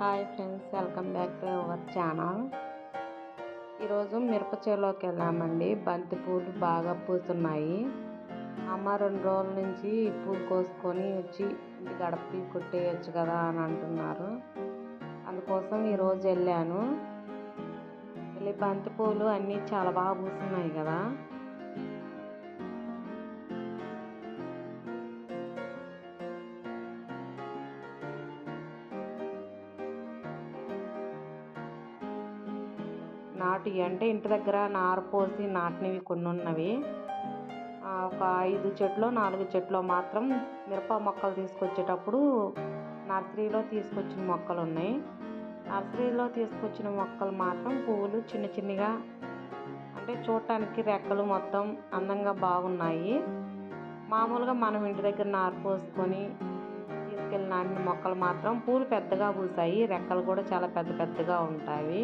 Hi friends welcome back to our channel. ఈరోజు మిరప చేలోకి వెళ్ళామండి. బంతి పూలు బాగా పూస్తున్నాయి. అమ్మ రెండు రోజుల నుంచి పూలు కోసుకొని వచ్చి ఇంటి గడపకి కొట్టేయచ్చు కదా అని అంటున్నారు. అందుకోసం ఈరోజు వెళ్ళాను. వెళ్ళి బంతి పూలు అన్నీ చాలా బాగా పూస్తున్నాయి కదా. నాటి అంటే ఇంటి దగ్గర నారు పోసి నాటినవి కొన్ని ఉన్నవి ఒక ఐదు చెట్లు నాలుగు చెట్లు మాత్రం మిరప మొక్కలు తీసుకొచ్చేటప్పుడు నర్సరీలో తీసుకొచ్చిన మొక్కలు ఉన్నాయి. నర్సరీలో తీసుకొచ్చిన మొక్కలు మాత్రం పువ్వులు చిన్న చిన్నగా అంటే చూడటానికి రెక్కలు మొత్తం అందంగా బాగున్నాయి. మామూలుగా మనం ఇంటి దగ్గర నారు పోసుకొని తీసుకెళ్ళి నాటిన మొక్కలు మాత్రం పూలు పెద్దగా పూసాయి. రెక్కలు కూడా చాలా పెద్ద పెద్దగా ఉంటాయి.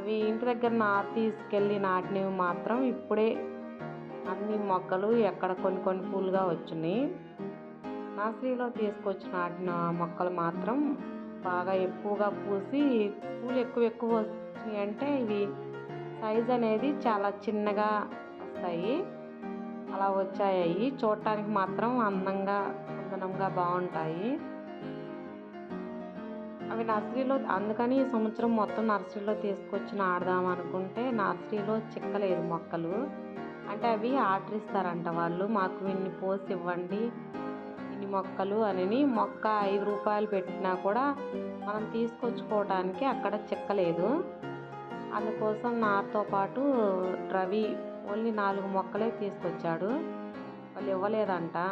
అవి ఇంటి దగ్గర నా తీసుకెళ్ళి నాటినవి మాత్రం ఇప్పుడే అన్ని మొక్కలు ఎక్కడ కొన్ని కొన్ని పూలుగా వచ్చినాయి. నర్సరీలో తీసుకొచ్చి నాటిన మొక్కలు మాత్రం బాగా ఎక్కువగా పూసి పూలు ఎక్కువ ఎక్కువ వచ్చినాయి అంటే ఇవి సైజ్ అనేది చాలా చిన్నగా వస్తాయి. అలా వచ్చాయి. చూడటానికి మాత్రం అందంగా అందనంగా బాగుంటాయి. అవి నర్సరీలో అందుకని ఈ సంవత్సరం మొత్తం నర్సరీలో తీసుకొచ్చి నాడదాం అనుకుంటే నర్సరీలో చిక్కలేదు మొక్కలు. అంటే అవి ఆర్డర్ ఇస్తారంట వాళ్ళు మాకు ఇన్ని పోసి ఇవ్వండి ఇన్ని మొక్కలు అని మొక్క ఐదు రూపాయలు పెట్టినా కూడా మనం తీసుకొచ్చుకోవడానికి అక్కడ చిక్కలేదు. అందుకోసం నాతో పాటు రవి ఓన్లీ నాలుగు మొక్కలే తీసుకొచ్చాడు. వాళ్ళు ఇవ్వలేదంట.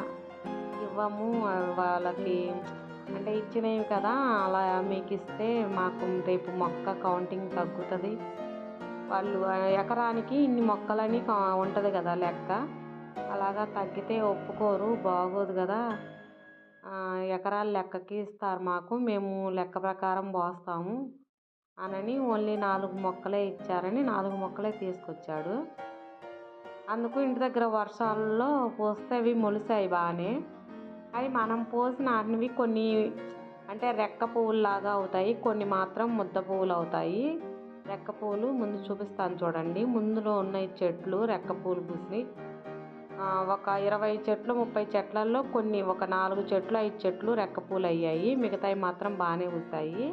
ఇవ్వము వాళ్ళకి అంటే ఇచ్చినవి కదా అలా మీకు ఇస్తే మాకు రేపు మొక్క కౌంటింగ్ తగ్గుతుంది. వాళ్ళు ఎకరానికి ఇన్ని మొక్కలని కా- ఉంటుంది కదా లెక్క. అలాగా తగ్గితే ఒప్పుకోరు బాగోదు కదా. ఎకరాల లెక్కకి ఇస్తారు మాకు మేము లెక్క ప్రకారం పోస్తాము అనని ఓన్లీ నాలుగు మొక్కలే ఇచ్చారని నాలుగు మొక్కలే తీసుకొచ్చాడు. అందుకు ఇంటి దగ్గర వర్షాల్లో పోస్తే అవి మొలిసాయి బాగానే. అవి మనం పోసినవి కొన్ని అంటే రెక్క పువ్వులాగా అవుతాయి. కొన్ని మాత్రం ముద్ద పువ్వులు అవుతాయి. రెక్క పువ్వులు ముందు చూపిస్తాను చూడండి. ముందులో ఉన్న చెట్లు రెక్క పువ్వులు పూసి ఒక ఇరవై చెట్లు ముప్పై చెట్లలో కొన్ని ఒక నాలుగు చెట్లు ఐదు చెట్లు రెక్క పూలు అయ్యాయి. మిగతావి మాత్రం బాగానే పూసాయి.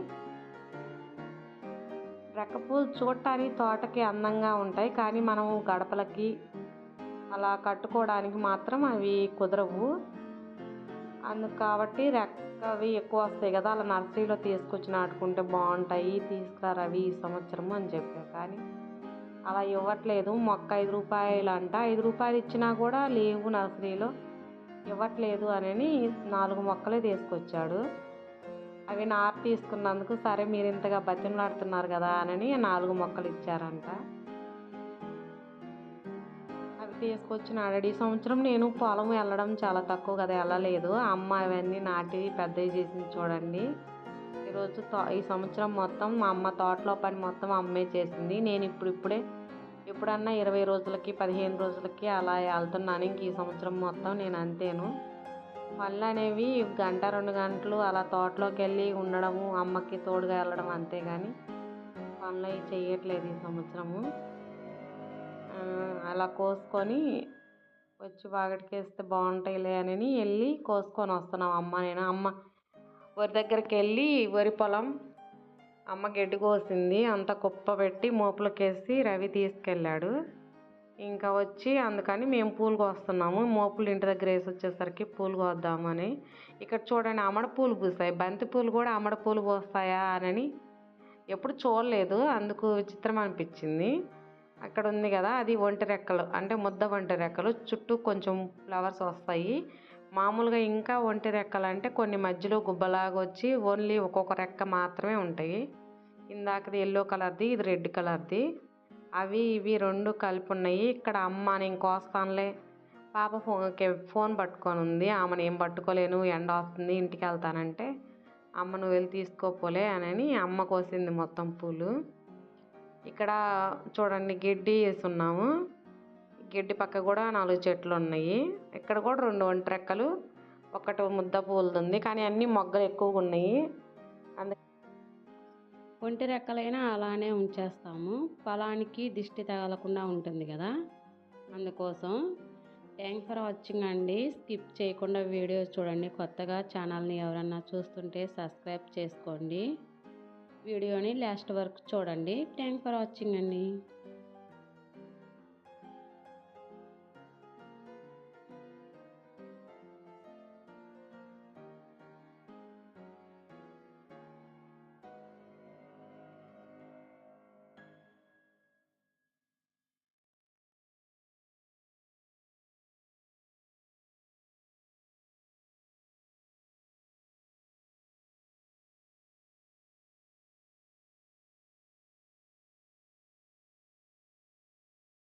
రెక్క పూలు చూడటానికి తోటకి అందంగా ఉంటాయి. కానీ మనం గడపలకి అలా కట్టుకోవడానికి మాత్రం అవి కుదరవు. అందుకు కాబట్టి రెక్కవి ఎక్కువ వస్తాయి కదా అలా నర్సరీలో తీసుకొచ్చి నాటుకుంటే బాగుంటాయి తీసుకురా అవి ఈ సంవత్సరము అని చెప్పారు. కానీ అలా ఇవ్వట్లేదు. మొక్క ఐదు రూపాయలు అంట ఐదు రూపాయలు ఇచ్చినా కూడా లేవు నర్సరీలో. ఇవ్వట్లేదు అని నాలుగు మొక్కలే తీసుకొచ్చాడు. అవి నారు తీసుకున్నందుకు సరే మీరు ఇంతగా బతిమలాడుతున్నారు కదా అని నాలుగు మొక్కలు ఇచ్చారంట. తీసుకొచ్చిన ఆల్రెడీ ఈ సంవత్సరం నేను పొలం వెళ్ళడం చాలా తక్కువ కదా వెళ్ళలేదు. అమ్మ అవన్నీ నాటి పెద్దవి చేసింది చూడండి. ఈరోజు తో ఈ సంవత్సరం మొత్తం మా అమ్మ తోటలో పని మొత్తం అమ్మే చేసింది. నేను ఇప్పుడు ఇప్పుడే ఎప్పుడన్నా ఇరవై రోజులకి పదిహేను రోజులకి అలా వెళ్తున్నాను. ఇంక ఈ సంవత్సరం మొత్తం నేను అంతేను. పనులు అనేవి గంట రెండు గంటలు అలా తోటలోకి వెళ్ళి ఉండడము అమ్మకి తోడుగా వెళ్ళడం అంతే కానీ పనులు అవి చేయట్లేదు ఈ సంవత్సరము. అలా కోసుకొని వచ్చి వాగటికి వేస్తే బాగుంటాయిలే అని వెళ్ళి కోసుకొని వస్తున్నాం అమ్మ నేను. అమ్మ వరి దగ్గరికి వెళ్ళి వరి పొలం అమ్మ గడ్డి కోసింది. అంత కుప్ప పెట్టి మోపులకేసి రవి తీసుకెళ్ళాడు. ఇంకా వచ్చి అందుకని మేము పూలు కోస్తున్నాము. మోపులు ఇంటి దగ్గర వేసి వచ్చేసరికి పూలు కోద్దామని. ఇక్కడ చూడండి అమడ పూలు పూసాయి. బంతి పూలు కూడా అమడ పూలు పోస్తాయా అని ఎప్పుడు చూడలేదు. అందుకు విచిత్రం అనిపించింది. అక్కడ ఉంది కదా అది ఒంటి రెక్కలు. అంటే ముద్ద ఒంటి రెక్కలు. చుట్టూ కొంచెం ఫ్లవర్స్ వస్తాయి. మామూలుగా ఇంకా ఒంటి రెక్కలు అంటే కొన్ని మధ్యలో గుబ్బలాగా వచ్చి ఓన్లీ ఒక్కొక్క రెక్క మాత్రమే ఉంటాయి. ఇందాకది ఎల్లో కలర్ది ఇది రెడ్ కలర్ది. అవి ఇవి రెండు కలిపి ఉన్నాయి ఇక్కడ అమ్మ నేను కోస్తానులే పాప ఫోన్కి ఫోన్ పట్టుకొని ఉంది ఆమెను ఏం పట్టుకోలేను ఎండ వస్తుంది ఇంటికి వెళ్తానంటే అమ్మ నువ్వు వెళ్ళి తీసుకోపోలే అని అమ్మ కోసింది మొత్తం పూలు. ఇక్కడ చూడండి గడ్డి వేసున్నాము. గడ్డి పక్క కూడా నాలుగు చెట్లు ఉన్నాయి. ఇక్కడ కూడా రెండు ఒంటి రెక్కలు ఒకటి ముద్ద పూలుతుంది. కానీ అన్ని మొగ్గలు ఎక్కువగా ఉన్నాయి. అందుకే ఒంటి రెక్కలైనా అలానే ఉంచేస్తాము. పొలానికి దిష్టి తగలకుండా ఉంటుంది కదా. అందుకోసం థ్యాంక్ ఫర్ వాచింగ్ అండి. స్కిప్ చేయకుండా వీడియో చూడండి. కొత్తగా ఛానల్ని ఎవరన్నా చూస్తుంటే సబ్స్క్రైబ్ చేసుకోండి. వీడియోని లాస్ట్ వరకు చూడండి. థ్యాంక్ ఫర్ వాచింగ్ అండి.